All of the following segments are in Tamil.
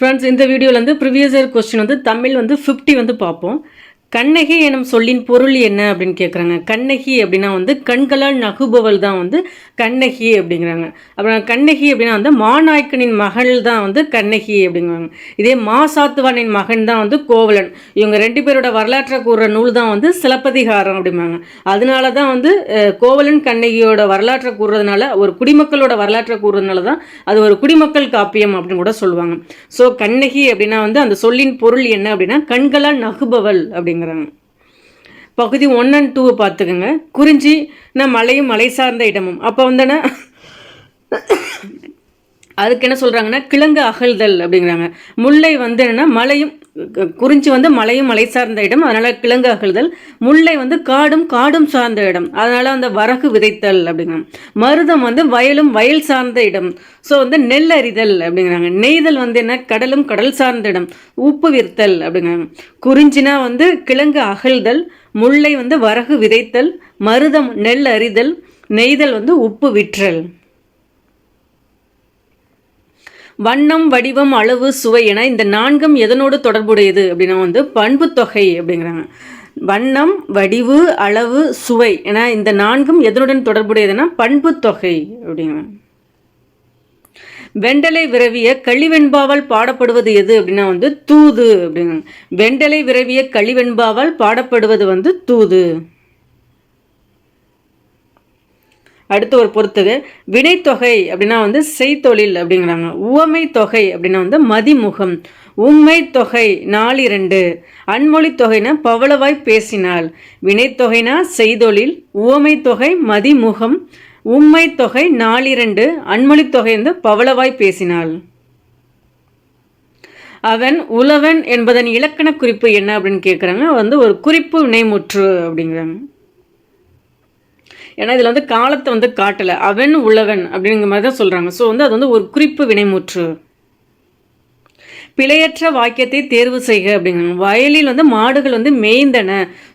ஃப்ரெண்ட்ஸ் இந்த வீடியோவில் வந்து ப்ரிவியஸ் இயர் கொஸ்டின் வந்து தமிழ் வந்து ஃபிஃப்டி வந்து பார்ப்போம். கண்ணகி எனும் சொல்லின் பொருள் என்ன அப்படின்னு கேட்குறாங்க கண்ணகி அப்படின்னா வந்து கண்களால் நகுபவள் தான் வந்து கண்ணகி அப்படிங்கிறாங்க. அப்புறம் கண்ணகி அப்படின்னா வந்து மாநாயக்கனின் மகள் தான் வந்து கண்ணகி அப்படிங்கிறாங்க. இதே மாசாத்துவானின் மகன் தான் வந்து கோவலன். இவங்க ரெண்டு பேரோட வரலாற்றை கூறுற நூல் தான் வந்து சிலப்பதிகாரம் அப்படிம்பாங்க. அதனால தான் வந்து கோவலன் கண்ணகியோட வரலாற்றை கூறுறதுனால ஒரு குடிமக்களோட வரலாற்றை கூறுறதுனால தான் அது ஒரு குடிமக்கள் காப்பியம் அப்படின்னு கூட சொல்லுவாங்க. ஸோ கண்ணகி அப்படின்னா வந்து அந்த சொல்லின் பொருள் என்ன அப்படின்னா கண்களால் நகுபவள் அப்படிங்கிறாங்க பகுதி ஒன் அண்ட் டூவை பார்த்துக்கோங்க. குறிஞ்சி நான் மலையும் மலை சார்ந்த இடமும். அப்போ வந்தேன்னா அதுக்கு என்ன சொல்கிறாங்கன்னா கிழங்கு அகழ்தல் அப்படிங்கிறாங்க. முல்லை வந்து என்னன்னா மலையும் குறிஞ்சி வந்து மலையும் மலை சார்ந்த இடம். அதனால் கிழங்கு அகழ்தல். முல்லை வந்து காடும் காடும் சார்ந்த இடம். அதனால் அந்த வரகு விதைத்தல் அப்படிங்கிறாங்க. மருதம் வந்து வயலும் வயல் சார்ந்த இடம். ஸோ வந்து நெல் அறிதல் அப்படிங்கிறாங்க. நெய்தல் வந்து என்ன? கடலும் கடல் சார்ந்த இடம். உப்பு விர்த்தல் அப்படிங்கிறாங்க. குறிஞ்சினா வந்து கிழங்கு அகழ்தல். முல்லை வந்து வரகு விதைத்தல். மருதம் நெல் அறிதல் நெய்தல் வந்து உப்பு விற்றல். வண்ணம் வடிவம் அளவு சுவை என இந்த நான்கும் எதனோடு தொடர்புடையது அப்படின்னா வந்து பண்பு தொகை அப்படிங்கிறாங்க. வண்ணம் வடிவு அளவு சுவை என இந்த நான்கும் எதனுடன் தொடர்புடையதுன்னா பண்பு தொகை அப்படிங்கிறாங்க. வெண்டலை விரவிய களிவெண்பாவால் பாடப்படுவது எது அப்படின்னா வந்து தூது அப்படிங்கிறாங்க. வெண்டலை விரவிய களிவெண்பாவால் பாடப்படுவது வந்து தூது. அடுத்து ஒரு பொறுத்துக வினைத்தொகை அப்படின்னா வந்து செய்தொழில் அப்படிங்கிறாங்க. உவமை தொகை அப்படின்னா வந்து மதிமுகம். உண்மை தொகை நாலிரண்டு. அன்மொழி தொகைனா பவளவாய் பேசினாள் வினைத்தொகைனா செய்தொழில் உவமை தொகை மதிமுகம். உண்மை தொகை நாலிரண்டு. அன்மொழி தொகை வந்து பவளவாய் பேசினாள் அவன் உழவன் என்பதன் இலக்கண குறிப்பு என்ன அப்படின்னு கேட்குறாங்க வந்து ஒரு குறிப்பு வினைமுற்று அப்படிங்கிறாங்க. ஏன்னா இதில் வந்து காலத்தை வந்து காட்டலை. அவன் உழவன் அப்படிங்கிற மாதிரி தான் சொல்கிறாங்க ஸோ வந்து அது வந்து ஒரு குறிப்பு வினைமுற்று. பிழையற்ற வாக்கியத்தை தேர்வு செய்க அப்படிங்கிறாங்க. வயலில் வந்து மாடுகள் வந்து மேய்ந்தன.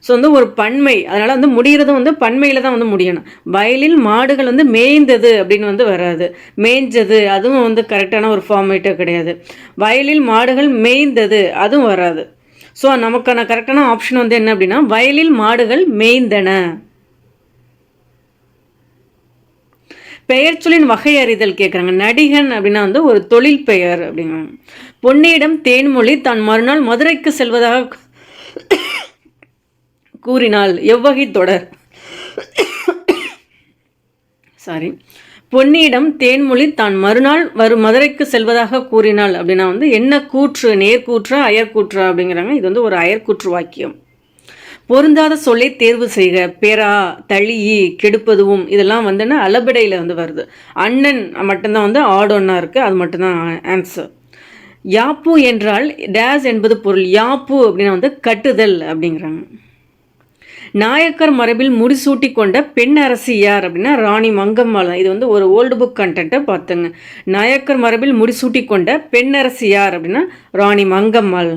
ஸோ வந்து ஒரு பன்மை. அதனால் வந்து முடிகிறதும் வந்து பன்மையில் தான் வந்து முடியணும். வயலில் மாடுகள் வந்து மேய்ந்தது அப்படின்னு வந்து வராது. மேய்ஞ்சது அதுவும் வந்து கரெக்டான ஒரு ஃபார்மேட்டே கிடையாது. வயலில் மாடுகள் மேய்ந்தது அதுவும் வராது. ஸோ நமக்கான கரெக்டான ஆப்ஷன் வந்து என்ன அப்படின்னா வயலில் மாடுகள் மேய்ந்தன. பெயர் சொல்லின் வகை அறிதல் கேட்குறாங்க நடிகன் அப்படின்னா வந்து ஒரு தொழில் பெயர் அப்படிங்கிறாங்க. பொன்னியிடம் தேன்மொழி தான் மறுநாள் மதுரைக்கு செல்வதாக கூறினால் எவ்வகை தொடர். சாரி பொன்னியிடம் தேன்மொழி தான் மறுநாள் வரும் மதுரைக்கு செல்வதாக கூறினாள் அப்படின்னா வந்து என்ன கூற்று நேர்கூற்றா அயற்கூற்றா அப்படிங்கிறாங்க. இது வந்து ஒரு அயற்கூற்று வாக்கியம். பொருந்தாத சொல்லை தேர்வு செய்க. பெறா தளி கெடுப்பதுவும் இதெல்லாம் வந்துன்னா அலபடையில் வந்து வருது. அண்ணன் மட்டும்தான் வந்து ஆடொன்னாக இருக்குது அது மட்டும்தான் ஆன்சர் யாப்பு என்றால் டேஸ் என்பது பொருள். யாப்பு அப்படின்னா வந்து கட்டுதல் அப்படிங்கிறாங்க. நாயக்கர் மரபில் முடிசூட்டி கொண்ட பெண் அரசி யார் அப்படின்னா ராணி மங்கம்மாள். இது வந்து ஒரு ஓல்டு புக் கண்டென்ட்டை பார்த்துங்க. நாயக்கர் மரபில் முடிசூட்டி கொண்ட பெண் அரசி யார் அப்படின்னா ராணி மங்கம்மாள்.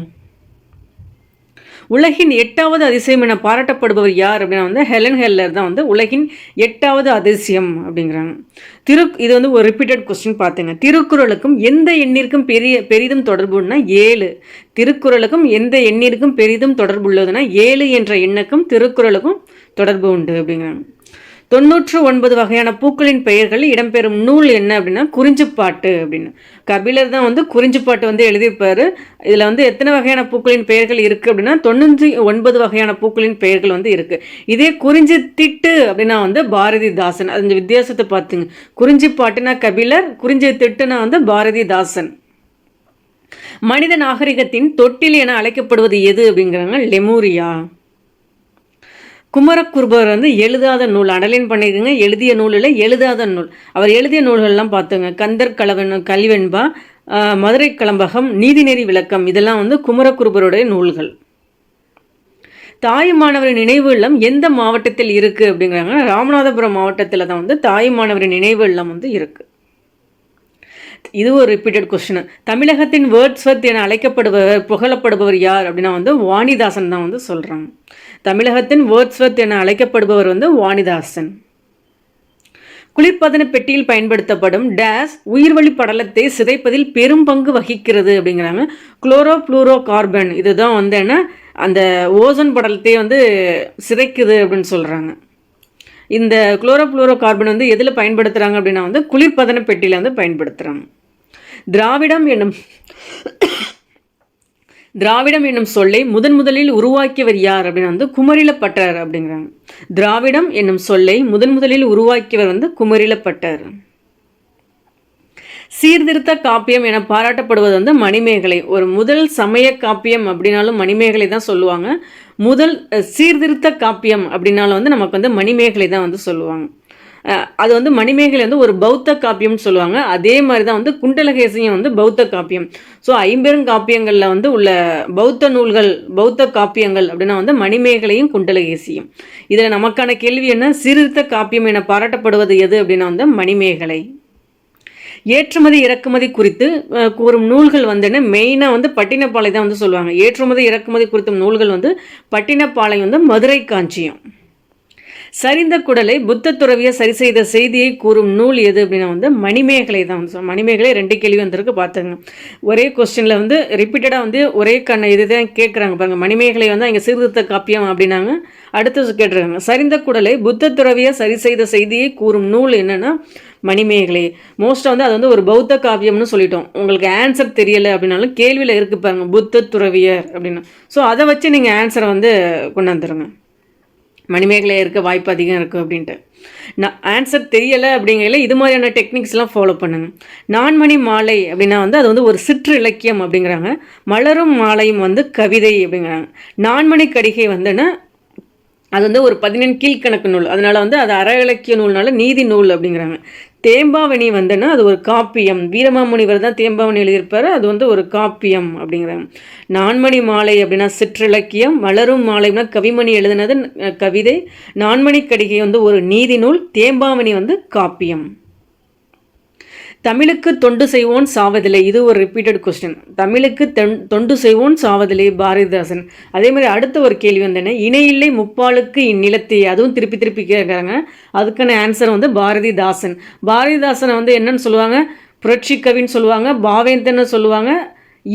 உலகின் எட்டாவது அதிசயம் என பாராட்டப்படுபவர் யார் அப்படின்னா வந்து ஹெலன் ஹெல்லர் தான் வந்து உலகின் எட்டாவது அதிசயம் அப்படிங்கிறாங்க. திரு இது வந்து ஒரு ரிப்பீட்டட் கொஸ்டின் பார்த்துங்க திருக்குறளுக்கும் எந்த எண்ணிற்கும் பெரிய பெரிதும் தொடர்புன்னா ஏழு. திருக்குறளுக்கும் எந்த எண்ணிற்கும் பெரிதும் தொடர்புள்ளதுன்னா ஏழு என்ற எண்ணுக்கும் திருக்குறளுக்கும் தொடர்பு உண்டு அப்படிங்கிறாங்க. தொண்ணூற்று ஒன்பது வகையான பூக்களின் பெயர்கள் இடம்பெறும் நூல் என்ன அப்படின்னா குறிஞ்சிப்பாட்டு அப்படின்னு. கபிலர் தான் வந்து குறிஞ்சிப்பாட்டு வந்து எழுதியிருப்பார். இதில் வந்து எத்தனை வகையான பூக்களின் பெயர்கள் இருக்குது அப்படின்னா தொண்ணூற்றி ஒன்பது வகையான பூக்களின் பெயர்கள் வந்து இருக்குது இதே குறிஞ்சி திட்டு அப்படின்னா வந்து பாரதிதாசன். அது வித்தியாசத்தை பார்த்துங்க. குறிஞ்சிப்பாட்டுனா கபிலர் குறிஞ்சி திட்டுனா வந்து பாரதிதாசன். மனித நாகரிகத்தின் தொட்டில் என அழைக்கப்படுவது எது அப்படிங்கிறாங்க லெமூரியா. குமரக்குருபர் வந்து எழுதாத நூல் அடலின் பண்ணியிருக்குங்க எழுதிய நூலில் எழுதாத நூல். அவர் எழுதிய நூல்கள்லாம் பார்த்துங்க கந்தர் கலவன் கல்வெண்பா மதுரை கலம்பகம் நீதிநெறி விளக்கம் இதெல்லாம் வந்து குமரக்குருபருடைய நூல்கள். தாயுமானவரின் நினைவு இல்லம் எந்த மாவட்டத்தில் இருக்குது அப்படிங்கிறாங்க. ராமநாதபுரம் மாவட்டத்தில் தான் வந்து தாயுமானவரின் நினைவு இல்லம் வந்து இருக்குது இது ஒரு ரிப்பீட்டட் கொஸ்டின் தமிழகத்தின் வேர்ட்ஸ்வர்த் என அழைக்கப்படுபவர் புகழப்படுபவர் யார் அப்படின்னா வந்து வாணிதாசன் தான் வந்து சொல்கிறாங்க தமிழகத்தின் வேர்ட்ஸ்வர்த் என அழைக்கப்படுபவர் வந்து வாணிதாசன். குளிர்பதன பெட்டியில் பயன்படுத்தப்படும் டேஸ் உயிர்வழி படலத்தை சிதைப்பதில் பெரும் பங்கு வகிக்கிறது அப்படிங்கிறாங்க. குளோரோ ப்ளூரோ கார்பன் இதுதான் வந்து என்ன? அந்த ஓசோன் படலத்தை வந்து சிதைக்குது அப்படின்னு சொல்கிறாங்க இந்த குளோரோஃப்ளூரோ கார்பன் வந்து எதில் பயன்படுத்துகிறாங்க அப்படின்னா வந்து குளிர்பதன பெட்டியில் வந்து பயன்படுத்துகிறாங்க திராவிடம் என்னும் திராவிடம் என்னும் சொல்லை முதன் முதலில் உருவாக்கியவர் யார் அப்படின்னு வந்து குமரிலப்பட்டர் அப்படிங்கிறாங்க. திராவிடம் என்னும் சொல்லை முதன் முதலில் உருவாக்கியவர் வந்து குமரிலப்பட்டர். சீர்திருத்த காப்பியம் என பாராட்டப்படுவது வந்து மணிமேகலை. ஒரு முதல் சமய காப்பியம் அப்படின்னாலும் மணிமேகலை தான் சொல்லுவாங்க. முதல் சீர்திருத்த காப்பியம் அப்படின்னாலும் வந்து நமக்கு வந்து மணிமேகலை தான் வந்து சொல்லுவாங்க. அது வந்து மணிமேகலை வந்து ஒரு பௌத்த காப்பியம்னு சொல்லுவாங்க. அதே மாதிரி தான் வந்து குண்டலகேசியும் வந்து பௌத்த காப்பியம். ஸோ ஐம்பெரும் காப்பியங்களில் வந்து உள்ள பௌத்த நூல்கள் பௌத்த காப்பியங்கள் அப்படின்னா வந்து மணிமேகலையும் குண்டலகேசியும். இதில் நமக்கான கேள்வி என்ன? சீர்திருத்த காப்பியம் என பாராட்டப்படுவது எது அப்படின்னா வந்து மணிமேகலை. ஏற்றுமதி இறக்குமதி குறித்து கூறும் நூல்கள் வந்து மெயினாக வந்து பட்டினப்பாலை தான் வந்து சொல்லுவாங்க. ஏற்றுமதி இறக்குமதி குறித்த நூல்கள் வந்து பட்டினப்பாலை வந்து மதுரை காஞ்சியம். சரிந்த குடலை புத்த துறவியை சரி செய்த செய்தியை கூறும் நூல் எது அப்படின்னா வந்து மணிமேகலை தான் வந்து மணிமேகலை ரெண்டு கேள்வி வந்திருக்கு பார்த்துங்க ஒரே கொஸ்டினில் வந்து ரிப்பீட்டடாக வந்து ஒரே கண்ணை இதுதான் கேட்குறாங்க பாருங்கள் மணிமேகலை வந்து அங்கே சீர்திருத்த காப்பியம் அப்படின்னாங்க. அடுத்து கேட்டிருக்காங்க. சரிந்த குடலை புத்த துறவியை சரி செய்த செய்தியை கூறும் நூல் என்னென்னா மணிமேகலை. மோஸ்ட்டாக வந்து அது வந்து ஒரு பௌத்த காவியம்னு சொல்லிட்டோம். உங்களுக்கு ஆன்சர் தெரியலை அப்படின்னாலும் கேள்வியில் இருக்கு பாருங்க புத்த துறவியர் அப்படின்னு. ஸோ அதை வச்சு நீங்கள் ஆன்சரை வந்து கொண்டாந்துருங்க மணிமேகலை இருக்க வாய்ப்பு அதிகம் இருக்குது அப்படின்ட்டு. நான் ஆன்சர் தெரியலை அப்படிங்கையில் இது மாதிரியான டெக்னிக்ஸ்லாம் ஃபாலோ பண்ணுங்கள் நான்மணி மாலை அப்படின்னா வந்து அது வந்து ஒரு சிற்று இலக்கியம் அப்படிங்கிறாங்க. மலரும் மாலையும் வந்து கவிதை அப்படிங்கிறாங்க. நான்மணி கடிகை வந்துன்னா அது வந்து ஒரு பதினெண் கீழ்கணக்கு நூல். அதனால் வந்து அது அற இலக்கிய நூல்னால நீதி நூல் அப்படிங்கிறாங்க. தேம்பாவணி வந்துன்னா அது ஒரு காப்பியம். வீரமாமுனிவர் தான் தேம்பாவணி எழுதியிருப்பார். அது வந்து ஒரு காப்பியம் அப்படிங்கிற நான்மணி மாலை அப்படின்னா சிற்றிலக்கியம் மலரும் அப்படின்னா கவிமணி எழுதினது கவிதை. நான்மணி கடிகை வந்து ஒரு நீதி நூல் தேம்பாவணி வந்து காப்பியம். தமிழுக்கு தொண்டு செய்வோன் சாவதில்லை. இது ஒரு ரிப்பீட்டட் கொஸ்டின் தமிழுக்கு தொண்டு செய்வோன் சாவதில்லை பாரதிதாசன். அதே மாதிரி அடுத்த ஒரு கேள்வி வந்தேன்னா இணையில்லை முப்பாலுக்கு இந்நிலத்தை. அதுவும் திருப்பி திருப்பி கேட்குறாங்க. அதுக்கான ஆன்சர் வந்து பாரதிதாசன். பாரதிதாசனை வந்து என்னன்னு சொல்லுவாங்க? புரட்சி கவின்னு சொல்லுவாங்க. பாவேந்தன்னு சொல்லுவாங்க.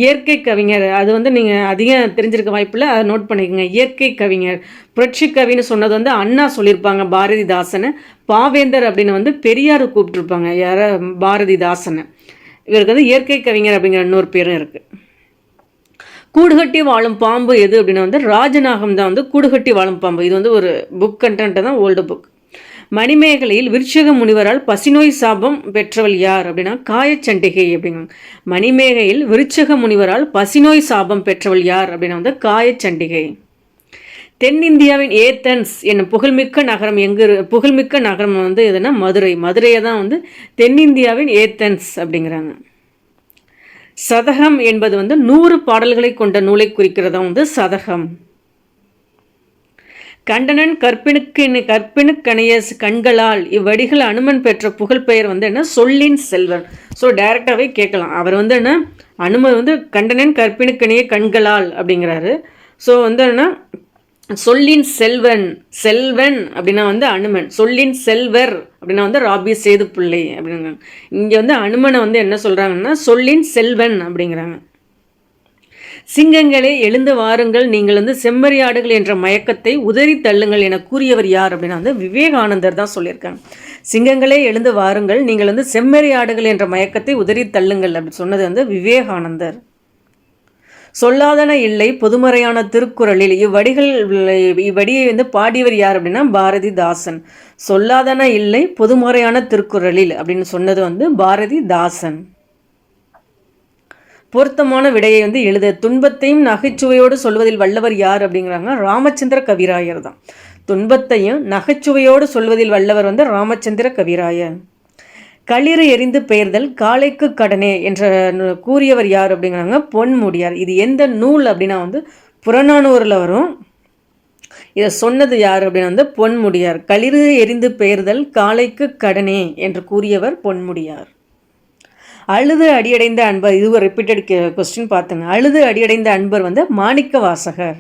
இயற்கை கவிஞர். அது வந்து நீங்கள் அதிகம் தெரிஞ்சிருக்க வாய்ப்பில் அதை நோட் பண்ணிக்கோங்க. இயற்கை கவிஞர். புரட்சி கவின்னு சொன்னது வந்து அண்ணா சொல்லியிருப்பாங்க பாரதிதாசனை பாவேந்தர் அப்படின்னு வந்து பெரியார் கூப்பிட்டுருப்பாங்க யார? பாரதிதாசனை இவருக்கு வந்து இயற்கை கவிஞர் அப்படிங்கிற இன்னொரு பேரும் இருக்குது கூடுகட்டி வாழும் பாம்பு எது அப்படின்னா வந்து ராஜநாகம் தான் வந்து கூடுகட்டி வாழும் பாம்பு. இது வந்து ஒரு புக் கண்டென்ட்டு தான் ஓல்டு புக் மணிமேகலையில் விருட்சக முனிவரால் பசிநோய் சாபம் பெற்றவள் யார் அப்படின்னா காயச்சண்டிகை அப்படிங்க மணிமேகையில் விருட்சக முனிவரால் பசிநோய் சாபம் பெற்றவள் யார் அப்படின்னா வந்து காயச்சண்டிகை. தென்னிந்தியாவின் ஏத்தன்ஸ் என்னும் புகழ்மிக்க நகரம் எங்கு புகழ்மிக்க நகரம் வந்து எதுனா மதுரை. மதுரையை தான் வந்து தென்னிந்தியாவின் ஏத்தன்ஸ் அப்படிங்கிறாங்க. சதகம் என்பது வந்து நூறு பாடல்களை கொண்ட நூலை குறிக்கிறதா வந்து சதகம். கண்டனன் கற்பினுக்கு கற்பினுக்கணைய கண்களால் இவ்வடிகள் அனுமன் பெற்ற புகழ்பெயர் வந்து என்ன? சொல்லின் செல்வன். ஸோ டைரெக்டாகவே கேட்கலாம். அவர் வந்து என்ன? அனுமன் வந்து கண்டனன் கற்பினுக்கணைய கண்களால் அப்படிங்கிறாரு. ஸோ வந்து என்ன? சொல்லின் செல்வன் செல்வன் அப்படின்னா வந்து அனுமன். சொல்லின் செல்வர் அப்படின்னா வந்து ராபி சேது பிள்ளை அப்படிங்கிறாங்க. இங்கே வந்து அனுமனை வந்து என்ன சொல்கிறாங்கன்னா சொல்லின் செல்வன் அப்படிங்கிறாங்க. சிங்கங்களே எழுந்து வாருங்கள். நீங்கள் வந்து செம்மறியாடுகள் என்ற மயக்கத்தை உதறி தள்ளுங்கள் என கூறியவர் யார் அப்படின்னா வந்து விவேகானந்தர் தான் சொல்லியிருக்காங்க. சிங்கங்களே எழுந்து வாருங்கள். நீங்கள் வந்து செம்மறியாடுகள் என்ற மயக்கத்தை உதறி தள்ளுங்கள் அப்படின்னு சொன்னது வந்து விவேகானந்தர். சொல்லாதன இல்லை பொதுமறையான திருக்குறளில் இவ்வடிகள் இவ்வடியை வந்து பாடியவர் யார் அப்படின்னா பாரதிதாசன். சொல்லாதன இல்லை பொதுமறையான திருக்குறளில் அப்படின்னு சொன்னது வந்து பாரதிதாசன். பொருத்தமான விடையை வந்து எழுத. துன்பத்தையும் நகைச்சுவையோடு சொல்வதில் வல்லவர் யார் அப்படிங்கிறாங்க ராமச்சந்திர கவிராயர் தான். துன்பத்தையும் நகைச்சுவையோடு சொல்வதில் வல்லவர் வந்து ராமச்சந்திர கவிராயர். களிறு எரிந்து பெயர்தல் காலைக்கு கடனே என்ற கூறியவர் யார் அப்படிங்கிறாங்க பொன்முடியார். இது எந்த நூல் அப்படின்னா வந்து புறநானூரில் வரும். இதை சொன்னது யார் அப்படின்னா வந்து பொன்முடியார். களிறு எரிந்து பெயர்தல் காலைக்கு கடனே என்று கூறியவர் பொன்முடியார். அழுது அடியடைந்த அன்பர் இது ஒரு ரிப்பீட்டட் கொஸ்டின் பார்த்துங்க அழுது அடியடைந்த அன்பர் வந்து மாணிக்க வாசகர்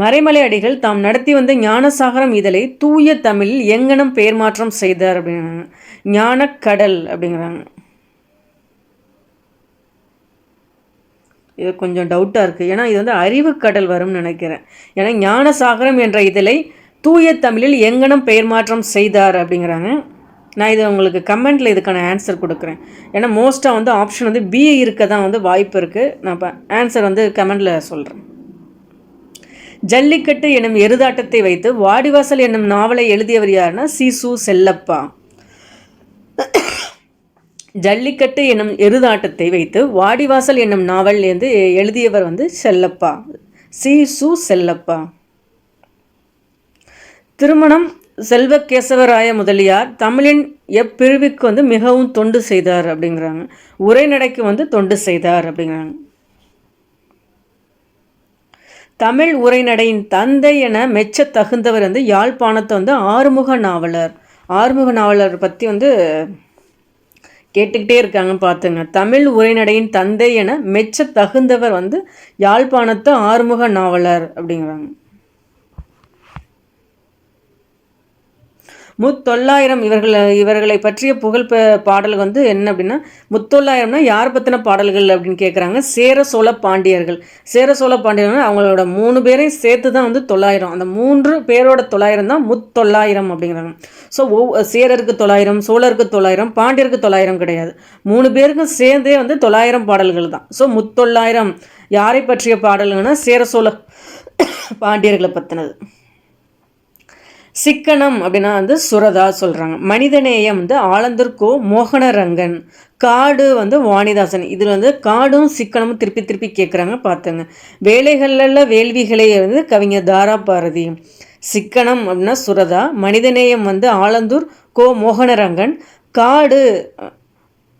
மறைமலை அடிகள் தாம் நடத்தி வந்த ஞானசாகரம் இதழை தூய தமிழில் எங்கனம் பெயர் மாற்றம் செய்தார் அப்படிங்கிறாங்க. ஞானக்கடல் அப்படிங்கிறாங்க. இது கொஞ்சம் டவுட்டாக இருக்குது ஏன்னா இது வந்து அறிவுக்கடல் வரும்னு நினைக்கிறேன். ஏன்னா ஞானசாகரம் என்ற இதழை தூய தமிழில் எங்கனம் பெயர் மாற்றம் செய்தார் அப்படிங்கிறாங்க. நான் இது உங்களுக்கு கமெண்ட்டில் இதுக்கான ஆன்சர் கொடுக்குறேன். ஏன்னா மோஸ்ட்டாக வந்து ஆப்ஷன் வந்து பி இருக்க தான் வந்து வாய்ப்பு இருக்குது நான் இப்போ ஆன்சர் வந்து கமெண்டில் சொல்கிறேன் ஜல்லிக்கட்டு எனும் எருதாட்டத்தை வைத்து வாடிவாசல் என்னும் நாவலை எழுதியவர் யாருன்னா சிசு செல்லப்பா. ஜல்லிக்கட்டு என்னும் எருதாட்டத்தை வைத்து வாடிவாசல் என்னும் நாவல் வந்து எழுதியவர் வந்து செல்லப்பா. சி சு செல்லப்பா. திருமணம் செல்வகேசவராய முதலியார் தமிழின் எப்பிரிவுக்கு வந்து மிகவும் தொண்டு செய்தார் அப்படிங்கிறாங்க. உரைநடைக்கு வந்து தொண்டு செய்தார் அப்படிங்கிறாங்க. தமிழ் உரைநடையின் தந்தை என மெச்ச தகுந்தவர் வந்து யாழ்ப்பாணத்தை வந்து ஆறுமுக நாவலர். ஆறுமுக நாவலர் பற்றி வந்து கேட்டுக்கிட்டே இருக்காங்க பார்த்துங்க தமிழ் உரைநடையின் தந்தை என மெச்ச தகுந்தவர் வந்து யாழ்ப்பாணத்து ஆறுமுக நாவலர் அப்படிங்கிறாங்க. முத்தொள்ளாயிரம் இவர்கள் இவர்களை பற்றிய புகழ் பாடல் வந்து என்ன அப்படின்னா முத்தொள்ளாயிரம்னா யார் பற்றின பாடல்கள் அப்படின்னு கேட்குறாங்க சேர சோழ பாண்டியர்கள். சேர சோழ பாண்டியர்கள் அவங்களோட மூணு பேரையும் சேர்த்து தான் வந்து தொள்ளாயிரம். அந்த மூன்று பேரோட தொள்ளாயிரம் தான் முத்தொள்ளாயிரம் அப்படிங்கிறாங்க. ஸோ ஒவ் சேரருக்கு தொள்ளாயிரம் சோழருக்கு தொள்ளாயிரம் பாண்டியருக்கு தொள்ளாயிரம் கிடையாது. மூணு பேருக்கும் சேர்ந்தே வந்து தொள்ளாயிரம் பாடல்கள் தான். ஸோ முத்தொள்ளாயிரம் யாரை பற்றிய பாடல்கள்னா சேர சோழ பாண்டியர்களை பற்றினது சிக்கனம் அப்படின்னா வந்து சுரதா சொல்கிறாங்க மனிதநேயம் வந்து ஆலந்தூர் கோ மோகனரங்கன். காடு வந்து வாணிதாசன். இதில் வந்து காடும் சிக்கனமும் திருப்பி திருப்பி கேட்குறாங்க பார்த்துங்க வேலைகளில் வேள்விகளை வந்து கவிஞர் தாரா பாரதி சிக்கனம் அப்படின்னா சுரதா. மனிதநேயம் வந்து ஆலந்தூர் கோ மோகனரங்கன். காடு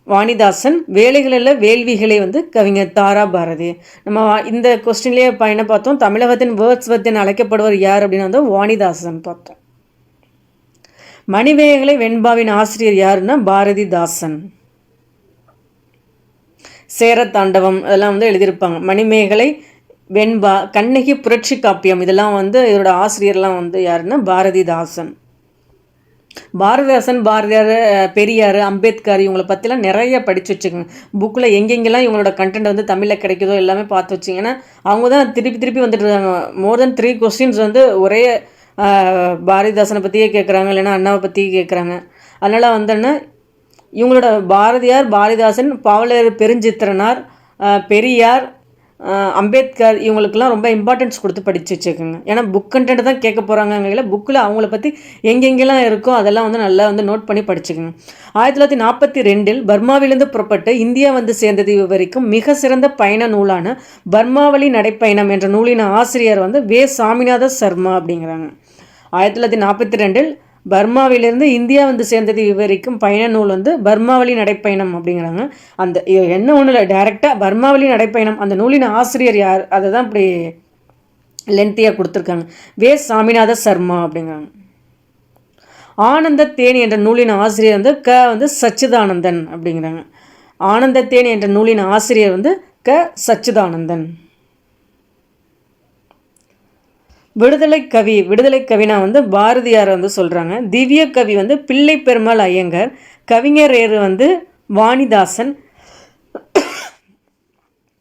வாணிதாசன். வேலைகளில் வேள்விகளை வந்து கவிஞர் தாரா பாரதி நம்ம இந்த கொஸ்டின்லேயே பயணம் பார்த்தோம். தமிழகத்தின் வேர்ட்ஸ் வத்தின் அழைக்கப்படுவர் யார் அப்படின்னு வந்து வாணிதாசன் பார்த்தோம். மணிமேகலை வெண்பாவின் ஆசிரியர் யாருன்னா பாரதிதாசன். சேர தாண்டவம் அதெல்லாம் வந்து எழுதியிருப்பாங்க. மணிமேகலை வெண்பா கண்ணகி புரட்சி காப்பியம் இதெல்லாம் வந்து இதோட ஆசிரியர்லாம் வந்து யாருன்னா பாரதிதாசன். பாரதிதாசன் பாரதியார் பெரியார் அம்பேத்கர் இவங்களை பற்றிலாம் நிறைய படித்து வச்சுக்கோங்க புக்கில் எங்கெங்கெல்லாம் இவங்களோட கண்டென்ட் வந்து தமிழில் கிடைக்குதோ எல்லாமே பார்த்து வச்சிங்கன்னா அவங்க தான் திருப்பி திருப்பி வந்துட்டு இருக்காங்க. மோர் தென் த்ரீ கொஸ்டின்ஸ் வந்து ஒரே பாரதிதாசனை பற்றியே கேட்குறாங்க இல்லைன்னா அண்ணாவை பற்றி கேட்குறாங்க அதனால் வந்தோன்னா இவங்களோட பாரதியார் பாரதிதாசன் பாவலர் பெருஞ்சித்திரனார் பெரியார் அம்பேத்கர் இவங்களுக்கெல்லாம் ரொம்ப இம்பார்ட்டன்ஸ் கொடுத்து படித்து வச்சுக்கோங்க ஏன்னா புக் கண்டென்ட் தான் கேட்க போகிறாங்கங்கள புக்கில் அவங்கள பற்றி எங்கெங்கெல்லாம் இருக்கோ அதெல்லாம் வந்து நல்லா வந்து நோட் பண்ணி படிச்சுக்கோங்க. ஆயிரத்தி தொள்ளாயிரத்தி நாற்பத்தி ரெண்டில் பர்மாவிலிருந்து புறப்பட்டு இந்தியா வந்து சேர்ந்தது வரைக்கும் மிக சிறந்த பயண நூலான பர்மாவளி நடைப்பயணம் என்ற நூலின் ஆசிரியர் வந்து வே. சாமிநாத சர்மா அப்படிங்கிறாங்க. ஆயிரத்தி தொள்ளாயிரத்தி நாற்பத்தி ரெண்டில் பர்மாவிலிருந்து இந்தியா வந்து சேர்ந்தது விவரிக்கும் பயண நூல் வந்து பர்மாவளி நடைப்பயணம் அப்படிங்கிறாங்க. அந்த என்ன ஒன்றும் இல்லை. டைரெக்டாக பர்மாவளி நடைப்பயணம். அந்த நூலின் ஆசிரியர் யார்? அதை தான் இப்படி லென்த்தியாக கொடுத்துருக்காங்க. வே. சாமிநாத சர்மா அப்படிங்கிறாங்க. ஆனந்த தேனி என்ற நூலின் ஆசிரியர் வந்து க வந்து சச்சிதானந்தன் அப்படிங்கிறாங்க. ஆனந்த தேனி என்ற நூலின் ஆசிரியர் வந்து க சச்சிதானந்தன். விடுதலை கவி விடுதலை கவினா வந்து பாரதியார் வந்து சொல்கிறாங்க திவ்ய கவி வந்து பிள்ளை பெருமாள் ஐயங்கர் கவிஞர் ஏறு வந்து வாணிதாசன்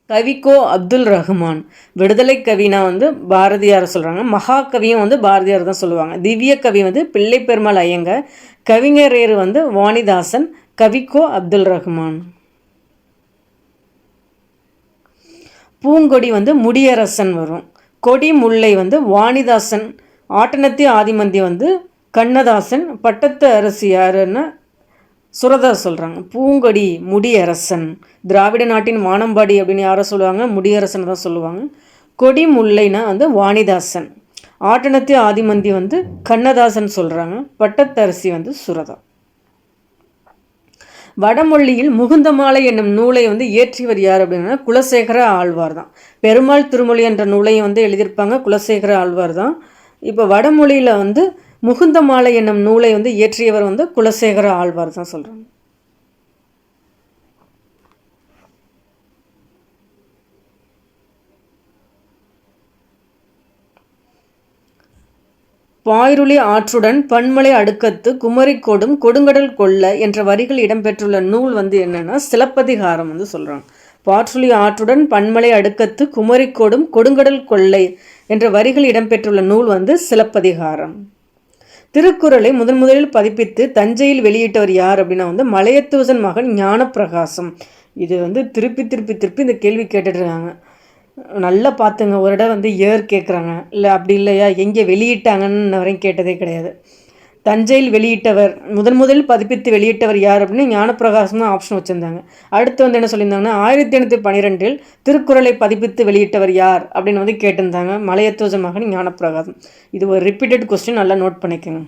கவிக்கோ அப்துல் ரஹ்மான். விடுதலை கவினா வந்து பாரதியார் சொல்கிறாங்க மகாகவியும் வந்து பாரதியார் தான் சொல்லுவாங்க. திவ்ய கவி வந்து பிள்ளை பெருமாள் ஐயங்கர் கவிஞர் ஏறு வந்து வாணிதாசன் கவிக்கோ அப்துல் ரஹ்மான். பூங்கொடி வந்து முடியரசன் வரும். கொடி முல்லை வந்து வாணிதாசன் ஆட்டனத்தி ஆதிமந்தி வந்து கண்ணதாசன் பட்டத்து அரசியாருன்னு சுரதா சொல்கிறாங்க பூங்கொடி முடியரசன் திராவிட நாட்டின் வானம்பாடி அப்படின்னு யாரை சொல்லுவாங்க முடியரசன் தான் சொல்லுவாங்க. கொடி முல்லைனா வந்து வாணிதாசன் ஆட்டனத்தி ஆதிமந்தி வந்து கண்ணதாசன் சொல்கிறாங்க பட்டத்தரசி வந்து சுரதா. வடமொழியில் முகுந்தமாலை என்னும் நூலை வந்து இயற்றியவர் யார் அப்படின்னா குலசேகர ஆழ்வார் தான். பெருமாள் திருமொழி என்ற நூலையும் வந்து எழுதியிருப்பாங்க குலசேகர ஆழ்வார் தான். இப்போ வடமொழியில் வந்து முகுந்தமாலை என்னும் நூலை வந்து இயற்றியவர் வந்து குலசேகர ஆழ்வார் தான் சொல்கிறாங்க பாய்ருளி ஆற்றுடன் பன்மலை அடுக்கத்து குமரிக்கோடும் கொடுங்கடல் கொள்ள என்ற வரிகள் இடம்பெற்றுள்ள நூல் வந்து என்னென்னா சிலப்பதிகாரம் வந்து சொல்கிறாங்க பாற்றுளி ஆற்றுடன் பன்மலை அடுக்கத்து குமரிக்கோடும் கொடுங்கடல் கொள்ளை என்ற வரிகள் இடம்பெற்றுள்ள நூல் வந்து சிலப்பதிகாரம். திருக்குறளை முதன் முதலில் பதிப்பித்து தஞ்சையில் வெளியிட்டவர் யார் அப்படின்னா வந்து மலையத்துவசன் மகன் ஞானப்பிரகாசம். இது வந்து திருப்பி திருப்பி திருப்பி இந்த கேள்வி கேட்டுட்டு இருக்காங்க. நல்லா பார்த்துங்க. ஒரு இடம் வந்து இயர் கேட்குறாங்க. இல்லை அப்படி இல்லையா? எங்கே வெளியிட்டாங்கன்னு வரையும் கேட்டதே கிடையாது. தஞ்சையில் வெளியிட்டவர் முதன் முதலில் பதிப்பித்து வெளியிட்டவர் யார் அப்படின்னு ஞானப்பிரகாசம் தான் ஆப்ஷன் வச்சுருந்தாங்க. அடுத்து வந்து என்ன சொல்லியிருந்தாங்கன்னா ஆயிரத்தி எண்ணூற்றி பன்னிரெண்டில் திருக்குறளை பதிப்பித்து வெளியிட்டவர் யார் அப்படின்னு வந்து கேட்டிருந்தாங்க. மலையத்துவச மகன் ஞானப்பிரகாசம். இது ஒரு ரிப்பீட்டட் கொஸ்டின் நல்லா நோட் பண்ணிக்கோங்க.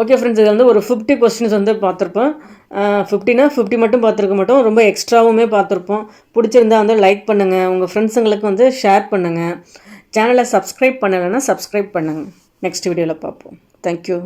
ஓகே ஃப்ரெண்ட்ஸ் இது வந்து ஒரு ஃபிஃப்டி கொஸ்டின்ஸ் வந்து பார்த்துருப்போம். ஃபிஃப்டினா ஃபிஃப்டி மட்டும் பார்த்துருக்க மாட்டோம். ரொம்ப எக்ஸ்ட்ராவுமே பார்த்துருப்போம். பிடிச்சிருந்தா வந்து லைக் பண்ணுங்கள் உங்கள் ஃப்ரெண்ட்ஸுங்களுக்கு வந்து ஷேர் பண்ணுங்கள் சேனலை சப்ஸ்கிரைப் பண்ணலைன்னா சப்ஸ்கிரைப் பண்ணுங்கள் நெக்ஸ்ட் வீடியோவில் பார்ப்போம். தேங்க்யூ